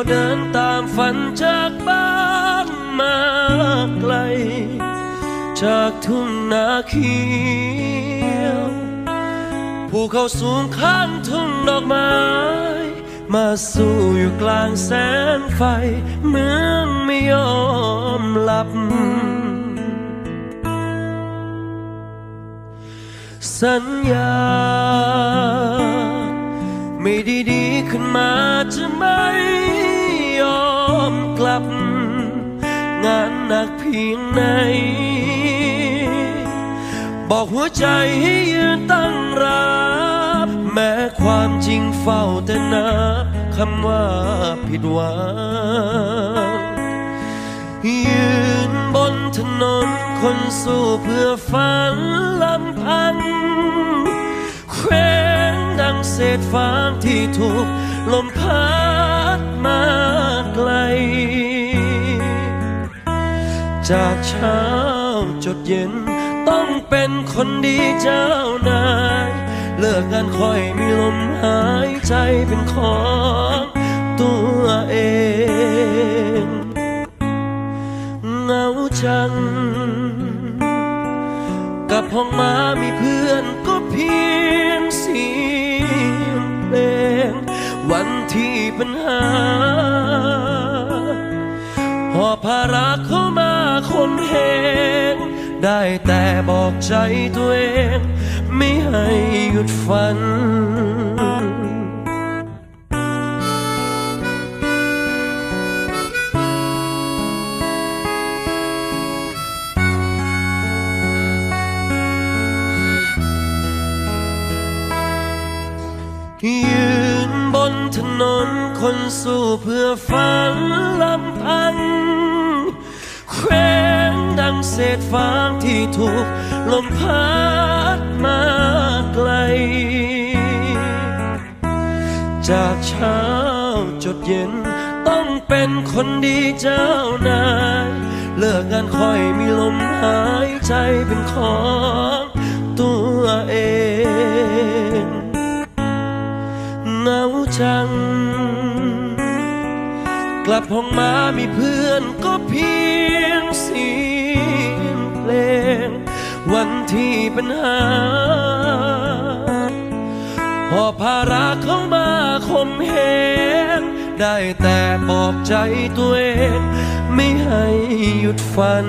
เราเดินตามฝันจากบ้านมาไกล จากทุ่งนาเขียวภูเขาสูงข้างทุ่งดอกไม้ มาสู้อยู่กลางแสงไฟ เมืองไม่ยอมหลับ สัญญา ไม่ดีดีๆขึ้นมาจะ งานหนักเพียงไหน บอกหัวใจให้ยืนตั้งรับ แม้ความจริงเฝ้าแต่นับคำว่าผิดหวังยืนบนถนนคนสู้เพื่อฝันลำพังแขวงดังเศษฟางที่ถูกลมพัดมา จากเช้าจดเย็น ต้องเป็นคนดีเจ้านาย เลิกงานค่อยมีลมหายใจเป็นของตัวเองเหงาจัง กับห้องมามีเพื่อนก็เพียงเสียงเพลง วันที่ปัญหาหอบภาระเข้ามา คมเหงได้แต่บอกใจตัวเอง ไม่ให้หยุดฝันยืนบนถนนคนสู้เพื่อฝันลำพัน แขวงดังเศษฟางที่ถูกลมพัดมาไกล จากเช้าจดเย็น ต้องเป็นคนดีเจ้านายเลิกงานค่อยมีลมหายใจเป็นของตัวเองเหงาจัง ลับห้องมามีเพื่อนก็เพียงเสียงเพลง วันที่ปัญหาพอภาระเข้ามาคมเหงได้แต่บอกใจตัวเอง ไม่ให้หยุดฝัน